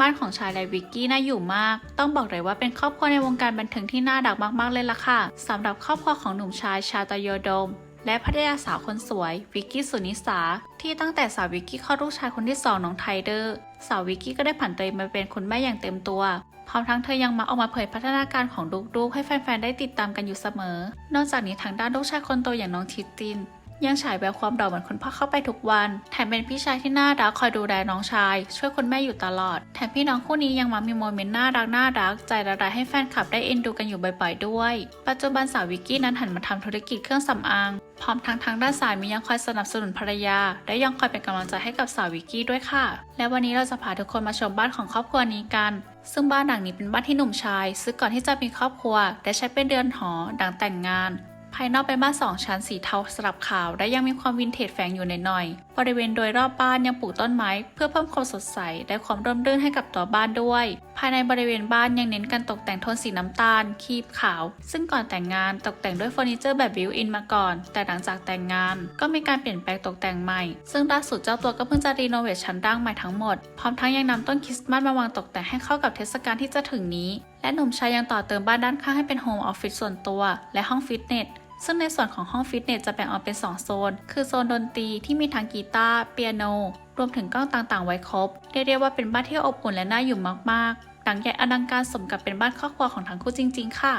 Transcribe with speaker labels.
Speaker 1: บ้านของชายและวิกกี้น่าอยู่มาก ต้องบอกเลยว่าเป็นครอบครัวในวงการบันเทิงที่น่ารักมากๆเลยล่ะค่ะสำหรับครอบครัวของหนุ่มชายชาตยโยโดม และภรรยาสาวคนสวย วิกกี้สุนิสา ที่ตั้งแต่สาววิกกี้คลอดลูกชายคนที่สองน้องไทเดอร์ สาววิกกี้ก็ได้ผันตัวเองมาเป็นคุณแม่อย่างเต็มตัวพร้อมทั้งเธอยังมาออกมาเผยพัฒนาการของลูกๆให้แฟนๆ ได้ติดตามกันอยู่เสมอ นอกจากนี้ทางด้านลูกชายคนโตอย่างน้องทิตติน ยังฉายแววความเดาเหมือนคุณพ่อเข้าไปทุกวัน แถมเป็นพี่ชายที่น่ารักคอยดูแลน้องชาย ช่วยคุณแม่อยู่ตลอด แถมพี่น้องคู่นี้ยังมักมีโมเมนต์น่ารักน่ารัก ใจละลายให้แฟนคลับได้เอ็นดูกันอยู่บ่อยๆด้วย ปัจจุบันสาววิกกี้นั้นหันมาทำธุรกิจเครื่องสำอาง พร้อมทั้งทางด้านสายมียังคอยสนับสนุนภรรยา และยังคอยเป็นกำลังใจให้กับสาววิกกี้ด้วยค่ะ และวันนี้เราจะพาทุกคนมาชมบ้านของครอบครัวนี้กันซึ่งบ้านหลังนี้เป็นบ้านที่หนุ่มชาย ซื้อก่อนที่จะมีครอบครัว และใช้เป็นเรือนหอ ดังแต่งงาน ภายนอกเป็นบ้านสองชั้นสีเทาสลับขาว และยังมีความวินเทจแฝงอยู่หน่อยๆบริเวณโดยรอบบ้านยังปลูกต้นไม้ เพื่อเพิ่มความสดใสและความร่มรื่นให้กับตัวบ้านด้วย ภายในบริเวณบ้านยังเน้นการตกแต่งโทนสีน้ำตาล คีบขาว ซึ่งก่อนแต่งงานตกแต่งด้วยเฟอร์นิเจอร์แบบบิวอินมาก่อน แต่หลังจากแต่งงานก็มีการเปลี่ยนแปลงตกแต่งใหม่ ซึ่งล่าสุดเจ้าตัวก็เพิ่งจะรีโนเวทชั้นล่างใหม่ทั้งหมด พร้อมทั้งยังนำต้นคริสต์มาสมาวางตกแต่งให้เข้ากับเทศกาลที่จะถึงนี้ และหนุ่มชายยังต่อเติมบ้านด้านข้างให้เป็นโฮมออฟฟิศส่วนตัว และห้องฟิตเนส ซึ่งในส่วนของห้องฟิตเนสจะแบ่งออกเป็น 2 โซน คือโซนดนตรีที่มีทั้งกีตาร์เปียโน รวมถึงกล้องต่างๆ ไว้ครบ เรียกได้ว่าเป็นบ้านที่อบอุ่นและน่าอยู่มากๆหลังใหญ่อลังการสมกับเป็นบ้านครอบครัวของทั้งคู่จริง ๆ ค่ะ